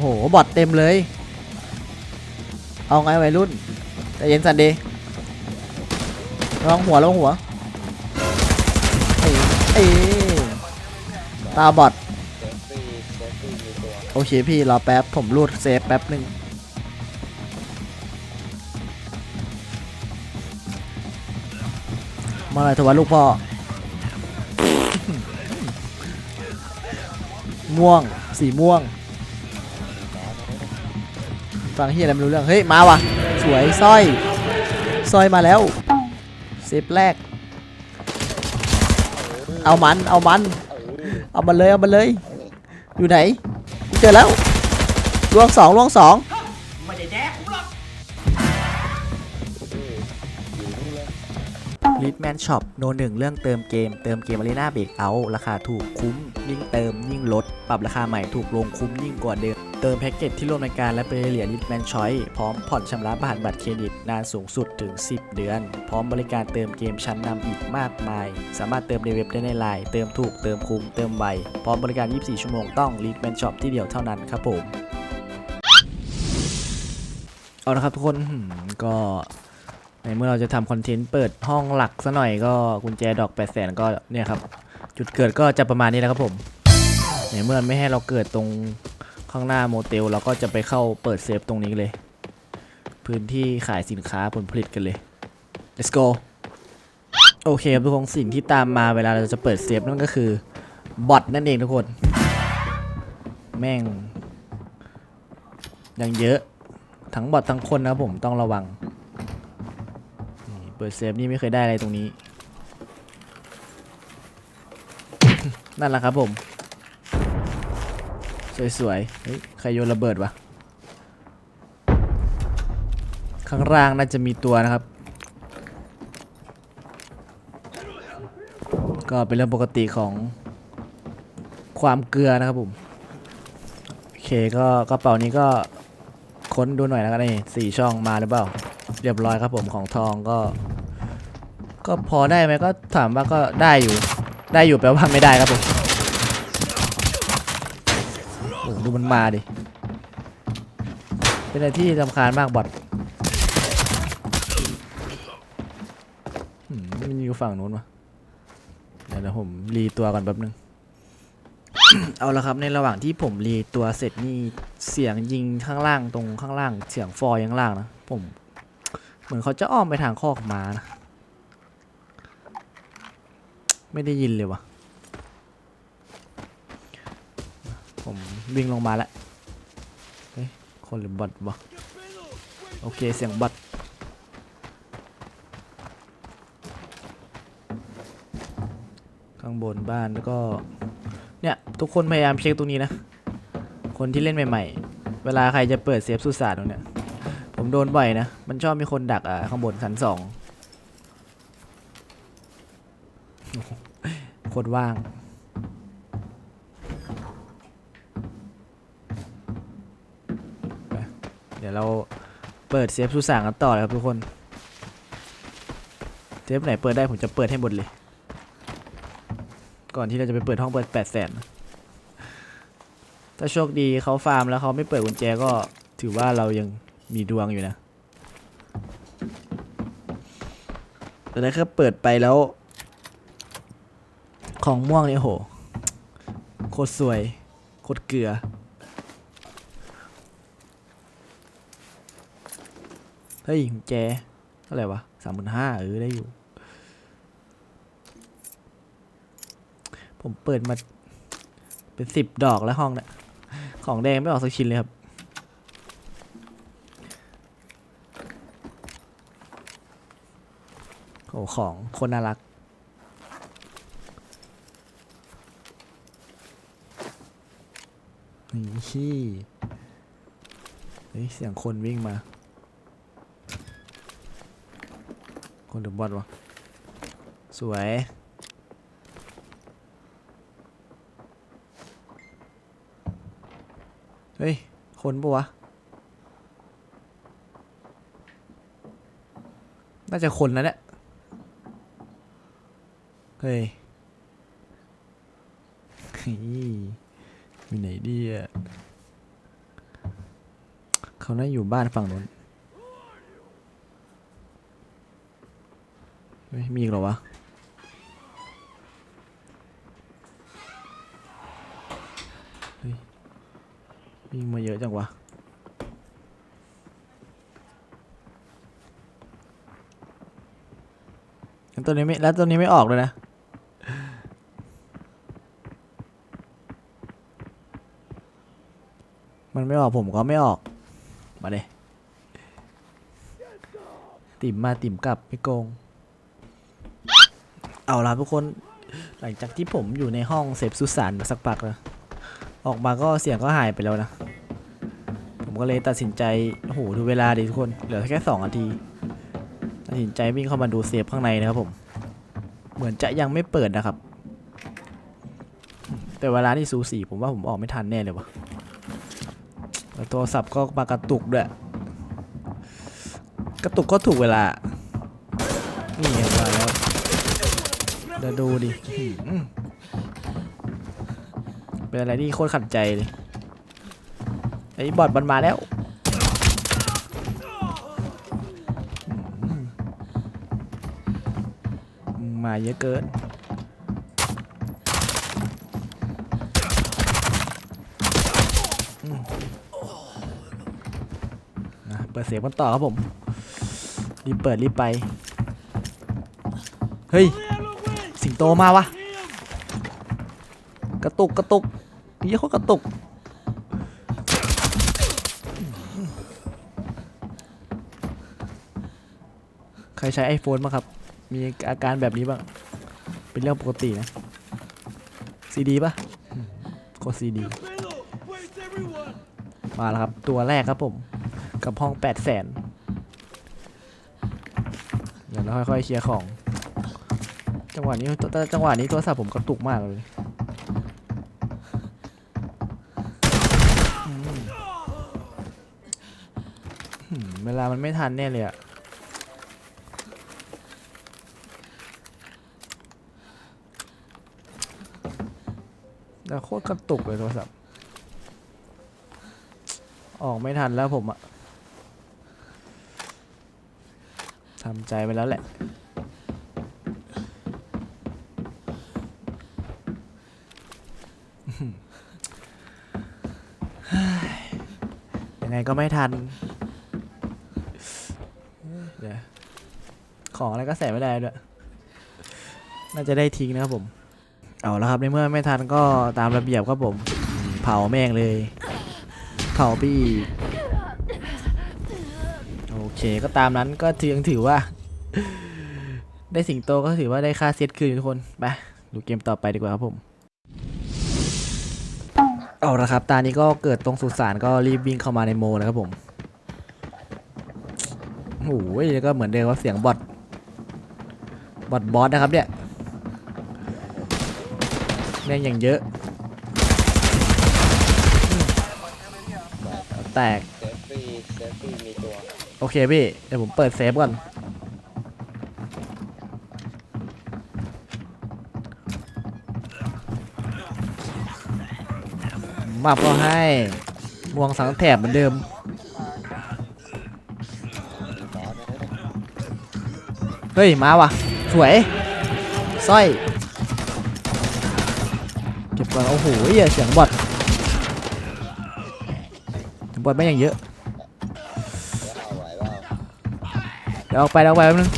โหบอทเต็มเลย เอาไงวัยรุ่นใจเย็นสันดย์ระวังหัวระวังหัวเอ้ยเอ้ตาบอทโอเคพี่รอแป๊บ ผมรูดเซฟแป๊บหนึ่งมาเลยทว่าลูกพ่อ ม่วง สีม่วง ฟังเฮียอะไรไม่รู้เรื่อง เฮ้ย มาว่ะ สวยสร้อยสร้อยมาแล้วเซฟแรก เอามัน เอามัน เออเอามันเลย เอามันเลย อยู่ไหน เจอแล้วล่วงสองล่วงสอง ลิทแมนช็อปโนหนึ่งเรื่องเติมเกม เติมเกมอารีนาเบรกเอาราคาถูกคุ้ม ยิ่งเติมยิ่งลด ปรับราคาใหม่ถูกลงคุ้มยิ่งกว่าเดิม เติมแพ็กเกจที่ร่วมรายการและเป็นเหรียญลิทแมนชอยพร้อมผ่อนชำระผ่านบัตรเครดิตนานสูงสุดถึง 10 เดือน พร้อมบริการเติมเกมชั้นนำอีกมากมาย สามารถเติมในเว็บได้ในไลน์เติมถูกเติมคุ้มเติมไวพร้อมบริการ 24 ชั่วโมงต้องลิทแมนช็อปที่เดียวเท่านั้นครับผมเอาละครับทุกคนก็ ในเมื่อเราจะทำคอนเทนต์เปิดห้องหลักซะหน่อยก็กุญแจดอก8 0 0แสนก็เนี่ยครับ จุดเกิดก็จะประมาณนี้แหละครับผมในเมื่อไม่ให้เราเกิดตรงข้างหน้าโมเตลเราก็จะไปเข้าเปิดเซฟตรงนี้เลย พื้นที่ขายสินค้าผลผลิตกันเลย let's go โอเคครับทุกคนสิ่งที่ตามมาเวลาเราจะเปิดเซฟนั่นก็คือบอทนั่นเองทุกคน แม่งยังเยอะ ทั้งบอททั้งคนนะผมต้องระวัง เปิดเซฟนี่ไม่เคยได้อะไรตรงนี้ นั่นแหละครับผม สวยๆเฮ้ยใครโยนระเบิดวะ ข้างล่างน่าจะมีตัวนะครับ ก็เป็นเรื่องปกติของความเกลือนะครับผม โอเคก็กระเป๋านี้ก็ค้นดูหน่อยแล้วกันนี่สี่ช่องมาหรือเปล่า เรียบร้อยครับผมของทองก็ ก็พอได้ไหมก็ถามว่าก็ได้อยู่ ได้อยู่แปลว่าไม่ได้ครับผมโอ้ดูมันมาดิ เป็นอะไรที่สำคัญมากบอทมันอยู่ฝั่งนู้นวะเดี๋ยวผมรีตัวก่อนแป๊บนึง เอาละครับในระหว่างที่ผมรีตัวเสร็จนี่เสียงยิงข้างล่างตรงข้างล่าง เสียงฟอร์ข้างล่างนะผม เหมือนเขาจะอ้อมไปทางคอกม้านะ ไม่ได้ยินเลยวะผมวิ่งลงมาแล้วเฮ้ยคนหรือบอทวะโอเคเสียงบอทข้างบนบ้านแล้วก็ เนี่ย ทุกคนพยายามเช็คตรงนี้นะ คนที่เล่นใหม่ ๆ เวลาใครจะเปิดเซฟสุสานตรงเนี้ยผมโดนบ่อยนะ มันชอบมีคนดักอะข้างบนชั้นสอง โคตรว่าง เดี๋ยวเราเปิดเซฟสุสานกันต่อเลยครับทุกคน เซฟไหนเปิดได้ผมจะเปิดให้หมดเลย ก่อนที่เราจะไปเปิดห้องเปิดแปดแสนถ้าโชคดีเขาฟาร์มแล้วเขาไม่เปิดกุญแจก็ถือว่าเรายังมีดวงอยู่นะ แต่ถ้าเปิดไปแล้ว ของม่วงเนี่ยโห โคตรสวย โคตรเกลือ เฮ้ยแจเท่าไหร่วะสามหมื่นห้าเออได้อยู่ ผมเปิดมา เป็นสิบดอกแล้วห้องเนี่ยของแดงไม่ออกสักชิ้นเลยครับโอ้ของคนน่ารัก นี่ชี่เฮ้ยเสียงคนวิ่งมา คนถึงบอดวะ สวย เฮ้ย คนปะวะ น่าจะคนนะเนี่ย เฮ้ย เฮ้ยมีไหนดีอะเขาน่าอยู่บ้านฝั่งนู้นเฮ้ยมีอีกเหรอวะ เฮ้ยวิ่งมาเยอะจังวะงั้นตัวนี้ไม่ แล้วตัวนี้ไม่ออกเลยนะ มันไม่ออกผมก็ไม่ออก มาเลยติ่มมาติ่มกลับไม่โกง เอาละทุกคน หลังจากที่ผมอยู่ในห้องเสพสุสานมาสักพักแล้วออกมาก็เสียงก็หายไปแล้วนะ ผมก็เลยตัดสินใจ โอ้โห ดูเวลาดิทุกคน เหลือแค่สองนาที ตัดสินใจวิ่งเข้ามาดูเซฟข้างในนะครับผม เหมือนจะยังไม่เปิดนะครับ แต่เวลานี่สูสีผมว่าผมออกไม่ทันแน่เลยวะ แล้วโทรศัพท์ก็มากระตุกด้วย กระตุกก็ถูกเวลา นี่ไงมาแล้วเดี๋ยวดูดิเป็นอะไรที่โคตรขัดใจเลย ไอ้บอดมันมาแล้วมาเยอะเกิน นะเปิดเสียงกันต่อครับผมรีบเปิดรีบไป เฮ้ย สิงโตมาวะกระตุกกระตุกนี่เขากระตุก ใครใช้ iPhone บ้างครับ มีอาการแบบนี้บ้าง เป็นเรื่องปกตินะซีดีป่ะอืมกดซีดี มาแล้วครับ ตัวแรกครับผม กับห้อง8 0 0แสนเดี๋ยวเราค่อยๆเคลียร์ของ จังหวะนี้ตจังหวะนี้โทรศัพท์ผมกระตุกมากเลยเวลามันไม่ทันแน่เลยอะแล้วโคตรกระตุกเลยโทรศัพท์ ออกไม่ทันแล้วผมอะทำ ใจไปแล้วแหละ ยังไงก็ไม่ทัน เดี๋ยว ของอะไรก็ใส่ไม่ได้ด้วย น่าจะได้ทิ้งนะครับผม เอาแล้วครับ ในเมื่อไม่ทันก็ตามระเบียบครับผม เผาแม่งเลย เผาไปอีกโอ เคก็ตามนั้นก็ถือยังถือว่า ได้สิงโตก็ถือว่าได้ค่าเซตคืนทุกคน ไป ดูเกมต่อไปดีกว่าครับผม เอาละครับ ตานี้ก็เกิดตรงสุสานก็รีบวิ่งเข้ามาในโมนะครับผมโอ้ยก็เหมือนเดิมว่าเสียงบอทบอทบอสนะครับเนี่ยแม่งอย่างเยอะ แตก เซฟฟี่เซฟฟี่มีตัว โอเคพี่ เดี๋ยวผมเปิดเซฟก่อนมับก็ให้ม่วงสังแถบเหมือนเดิม เฮ้ย มาว่ะ สวยสร้อย เก็บก่อน โอ้โหเสียงบอดบอดไม่อย่างเยอะ เดี๋ยวออกไปเดี๋ยวออกไปแป๊บนึง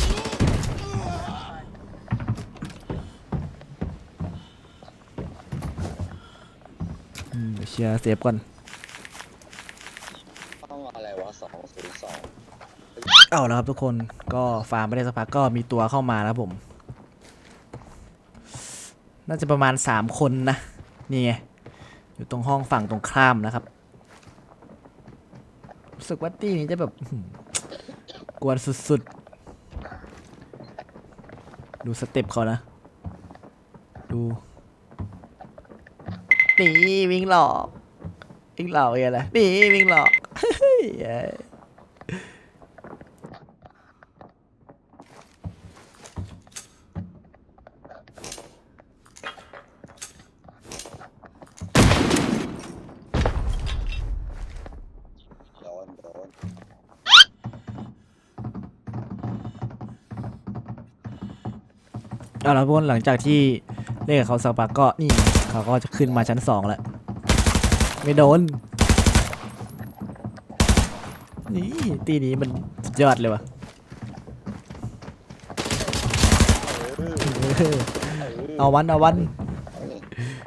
อืมเดี๋ยวเชียร์เซฟก่อนห้องอะไรวะสองศูนย์สองเอาแล้วครับทุกคนก็ฟาร์มไม่ได้สักพักก็มีตัวเข้ามาแล้วผม น่าจะประมาณสามคนนะ นี่ไง อยู่ตรงห้องฝั่งตรงข้ามนะครับรู้สึกว่าตี้นี้จะแบบอื้อหือ กวนสุดๆ ดูสเต็ปเขานะ ดู นี่วิ่งหลอก วิ่งหลอกอะไรนี่วิ่งหลอก เฮ้ย โดนโดน เอาละทุกคนหลังจากที่เล่นกับเขาสักพักก็นี่เขาก็จะขึ้นมาชั้นสองแล้วไม่โดนนี่ตีนี้มันสุดยอดเลยวะเออเอาวันเอาวันเออ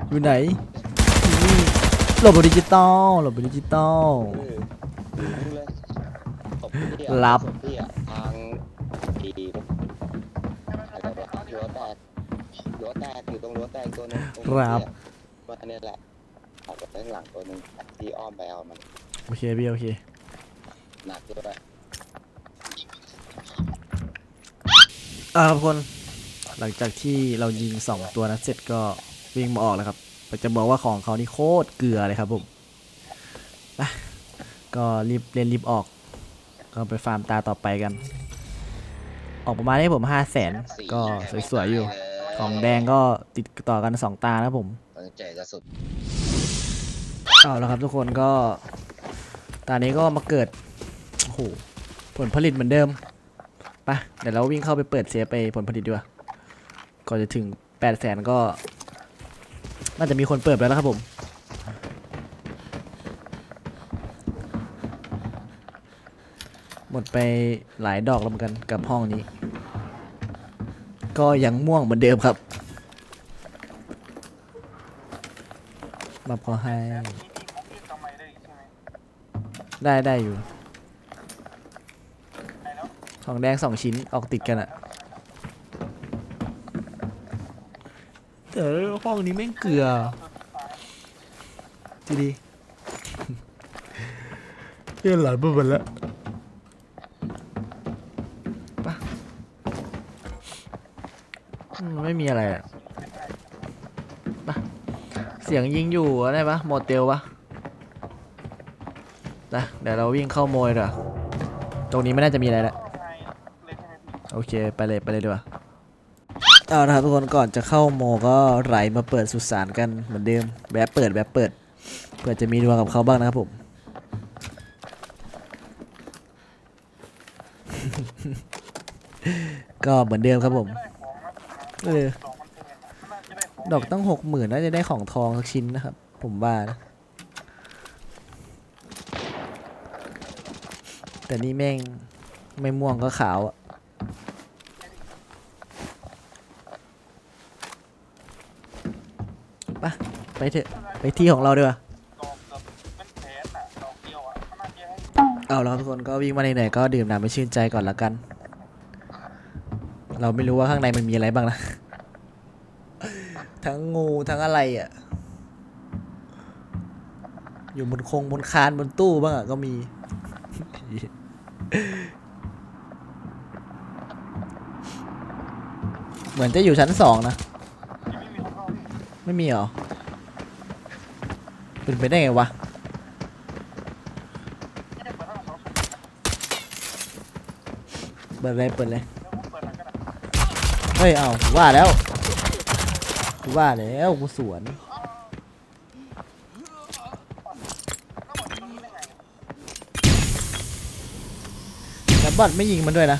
อยู่ไหนนี่หลบดิจิตอลหลบดิจิตอลเออรู้เลยศพพี่อะรับ ครับว่าเนี่ยแหละออกไปข้างหลังตัวหนึงที่อ้อมไปเอามันโอเคพี่โอเคหนักด้วยอ่าครับทุกคน หลังจากที่เรายิงสองตัวนั้นเสร็จก็วิ่งมาออกแล้วครับจะบอกว่าของเขานี่โคตรเกลือเลยครับผมไปก็รีบเล่นรีบออก ก็ไปฟาร์มตาต่อไปกัน ออกประมาณให้ผมห้าแสนก็สวยๆอยู่ ของแดงก็ติดต่อกันสองตานะครับผมตั้งใจจะสุดเอาแล้วครับทุกคนก็ ตอนนี้ก็มาเกิดโอ้โหผลผลิตเหมือนเดิมไปเดี๋ยวเราวิ่งเข้าไปเปิดเซฟไปผลผลิตดีกว่าก่อนจะถึง8 0 0แสนก็ น่าจะมีคนเปิดไปแล้วครับผม หมดไปหลายดอกแล้วเหมือนกันกับห้องนี้ ก็ยังม่วงเหมือนเดิมครับ มาพอให้ ได้ได้อยู่ ของแดงสองชิ้นออกติดกันอะแต่ห้องนี้แม่งเกลือทีดีเฮียหลานไปหมดแล้ว ไม่มีอะไรอะปะเสียงยิงอยู่อะไรปะโมเตลปะนะเดี๋ยวเราวิ่งเข้าโมยเถอะตรงนี้ไม่น่าจะมีอะไรแล้วโอเค ไปเลยไปเลยดีกว่าเอาละครับทุกคนก่อนจะเข้าโมก็ไหลมาเปิดสุสานกันเหมือนเดิมแบบเปิดแบบเปิดเพื่อจะมีดวงกับเขาบ้างนะครับผมก็เหมือนเดิมครับผม เออ ดอกตั้งหกหมื่นน่าจะได้ของทองสักชิ้นนะครับ ผมว่านะแต่นี่แม่งไม่ม่วงก็ขาวอะไปไปเถอะไปที่ของเราดีกว่าเอาแล้วทุกคนก็วิ่งมาไหนๆก็ดื่มน้ำไปชื่นใจก่อนละกัน เราไม่รู้ว่าข้างในมันมีอะไรบ้างนะ ทั้งงูทั้งอะไรอะอยู่บนคงบนคานบนตู้บ้างอะก็มี เหมือนจะอยู่ชั้นสองนะ ไม่มีเหรอ เป็นไปได้ไงวะเปิดเลยเปิดเลย เฮ้ย เอาว่าแล้วกูว่าแล้วกูสวนแต่บอดไม่ยิงมันด้วยนะ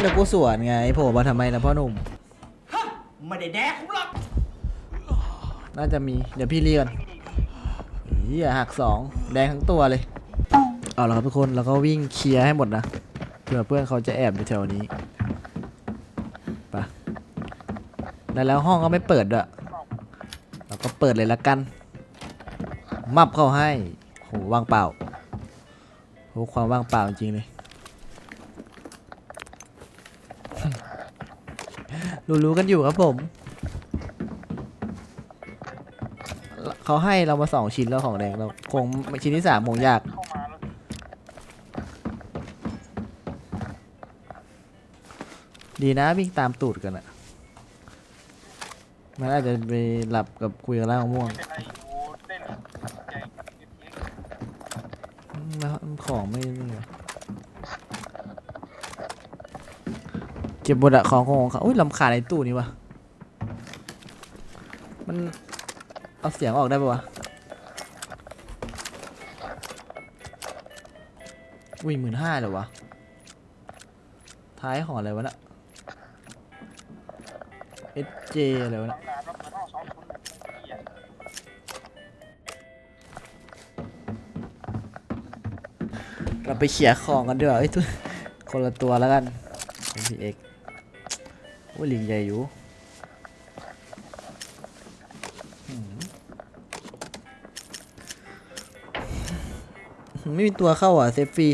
แล้วกูสวนไงโผล่มาทำไมล่ะพ่อหนุ่ม ได้แดกผมหรอกน่าจะมี เดี๋ยวพี่เรียกเฮียหักสองแดงทั้งตัวเลย เอาละครับทุกคนแล้วก็วิ่งเคลียร์ให้หมดนะเผื่อเพื่อนเขาจะแอบอยู่แถวนี้ไปแล้วแล้วห้องก็ไม่เปิดด้วยเราก็เปิดเลยละกัน มับเข้าให้โหว่างเปล่าโหความว่างเปล่าจริงเลย รู้ๆกันอยู่ครับผม เขาให้เรามาสองชิ้นแล้วของแดงเราคงชิ้นที่สามคงยาก เข้ามาแล้วดีนะวิ่งตามตูดกันอะมันอาจจะไปหลับกับคุยกับร่างม่วง ไม่เป็นไรอยู่เต้นใหญ่เอ็มเอ็กซ์อืมแล้วของไม่นี่วะ เก็บหมดอะของของเขาอุ้ยลำคาญในตู้นี้วะมันเอาเสียงออกได้ปะวะอุ้ยหมื่นห้าเลยวะ ท้ายของอะไรวะน่ะ SJ อะไรวะหลัน่ะเราไปเขี่ยของกันดีกว่าเอ้ยทุกคนละตัวแล้วกัน P X โอ้ลิงใหญ่อยู่ไม่มีตัวเข้าอะเซฟฟรี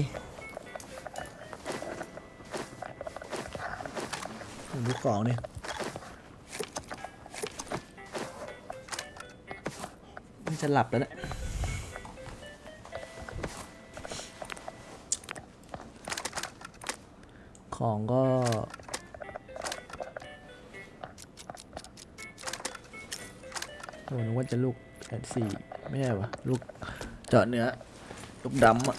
ดูของนี่มันจะหลับแล้วเนี่ยของก็ ว่าจะลูกแอดสี่ไม่ใช่วะลูกเจาะเนื้อลูกดำอะ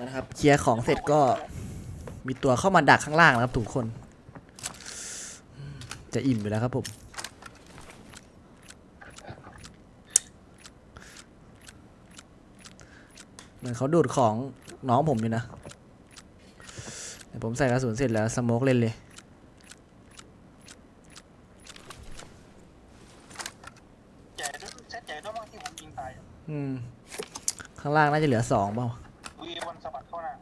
นะครับเคลียร์ของเสร็จก็มีตัวเข้ามาดักข้างล่างนะครับทุกคน จะอิ่มอยู่แล้วครับผมเหมือนเขาดูดของน้องผมอยู่นะ ผมใส่กระสุนเสร็จแล้ว สโมกเล่นเลย ใหญ่ด้วยเซตใหญ่ด้วยมั้งที่ผมยิงตายอะอืม ข้างล่างน่าจะเหลือสองเปล่า วีวันสะบัดเข้าหน้า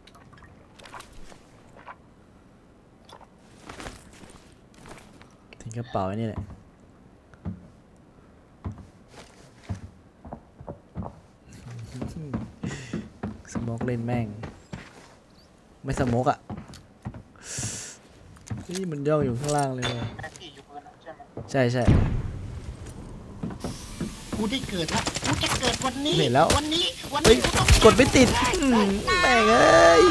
ทิ้งกระเป๋าไว้นี่แหละ สโมกเล่นแม่ง ไม่สโมกอะ นี่มันย่องอยู่ข้างล่างเลยว่ะแม็กกี้อยู่ปืนอะใช่ไหมใช่ใช่ กูได้เกิดแล้วกูจะเกิดวันนี้เห็นแล้ว วันนี้วันเฮ้ยนี้กูต้องกดไม่ติดอืมแม่งเอ้ย